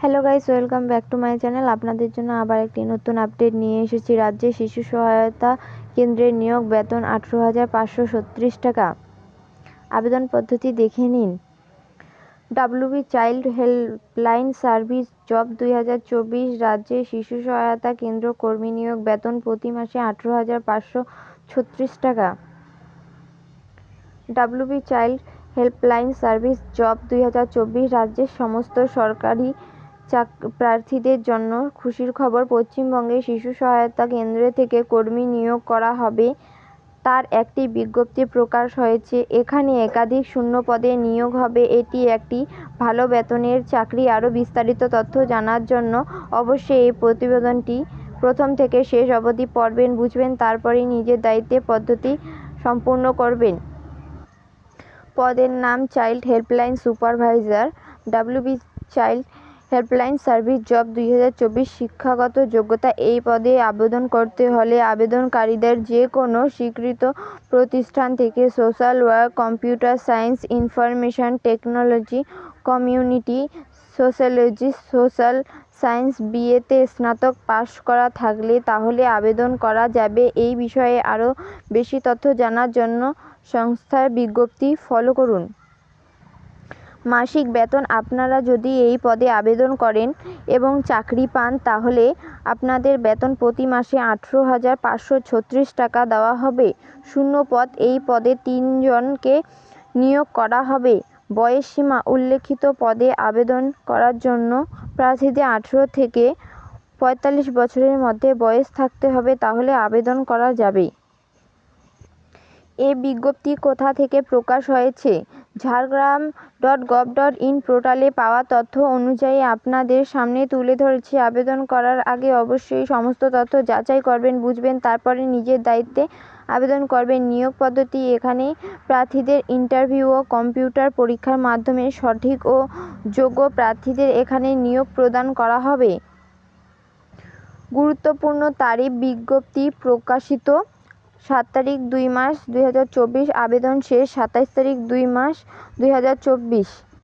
Hello guys welcome back to my channel আপনাদের জন্য আবার একটি নতুন আপডেট নিয়ে এসেছি রাজ্যে শিশু সহায়তা কেন্দ্রের নিয়োগ বেতন আঠেরো হাজার পাঁচশো টাকা। আবেদন পদ্ধতি দেখে নিন। WB child helpline service job দুই হাজার চব্বিশ রাজ্যে শিশু সহায়তা কেন্দ্র কর্মী নিয়োগ বেতন প্রতি মাসে আঠেরো হাজার পাঁচশো ছত্রিশ টাকা। WB child helpline service job দুই হাজার চব্বিশ রাজ্যের সমস্ত সরকারি চাক, প্রার্থীদের জন্য খুশির খবর পশ্চিমবঙ্গে শিশু সহায়তা কেন্দ্র থেকে কর্মী নিয়োগ করা হবে। তার একটি বিজ্ঞপ্তি প্রকাশ হয়েছে, এখানে একাধিক শূন্য পদে নিয়োগ হবে। এটি একটি ভালো বেতনের চাকরি। আরও বিস্তারিত তথ্য জানার জন্য অবশ্যই এই প্রতিবেদনটি প্রথম থেকে শেষ অবধি পড়বেন, বুঝবেন, তারপরেই নিজের দায়িত্বে পদ্ধতি সম্পূর্ণ করবেন। পদের নাম child helpline supervisor, WB child helpline service job দুই হাজার চব্বিশ শিক্ষাগত যোগ্যতা এই পদে আবেদন করতে হলে আবেদনকারীদের যে কোনো স্বীকৃত প্রতিষ্ঠান থেকে social work, computer science, information technology, community sociology, social science বিএতে স্নাতক পাশ করা থাকলে তাহলে আবেদন করা যাবে। এই বিষয়ে আরও বেশি তথ্য জানার জন্য সংস্থার বিজ্ঞপ্তি ফলো করুন। মাসিক বেতন আপনারা যদি এই পদে আবেদন করেন এবং চাকরি পান, তাহলে আপনাদের বেতন প্রতি মাসে আঠেরো হাজার পাঁচশো ছত্রিশ টাকা দেওয়া হবে। শূন্য পদ এই পদে তিনজনকে নিয়োগ করা হবে। বয়সসীমা উল্লেখিত পদে আবেদন করার জন্য প্রার্থীদের আঠেরো থেকে পঁয়তাল্লিশ বছরের মধ্যে বয়স থাকতে হবে, তাহলে আবেদন করা যাবে। এ বিজ্ঞপ্তি কোথা থেকে প্রকাশ হয়েছে? Jhargram dot gov dot in পোর্টালে পাওয়া তথ্য অনুযায়ী আপনাদের সামনে তুলে ধরেছি। আবেদন করার আগে অবশ্যই সমস্ত তথ্য যাচাই করবেন, বুঝবেন, তারপরে নিজের দায়িত্বে আবেদন করবেন। নিয়োগ পদ্ধতি এখানে প্রার্থীদের ইন্টারভিউ ও কম্পিউটার পরীক্ষার মাধ্যমে সঠিক ও যোগ্য প্রার্থীদের এখানে নিয়োগ প্রদান করা হবে। গুরুত্বপূর্ণ তারিখ বিজ্ঞপ্তি প্রকাশিত সাত তারিখ দুই মাস দুই হাজার চব্বিশ, আবেদন শেষ সাতাইশ তারিখ দুই মাস দুই হাজার চব্বিশ।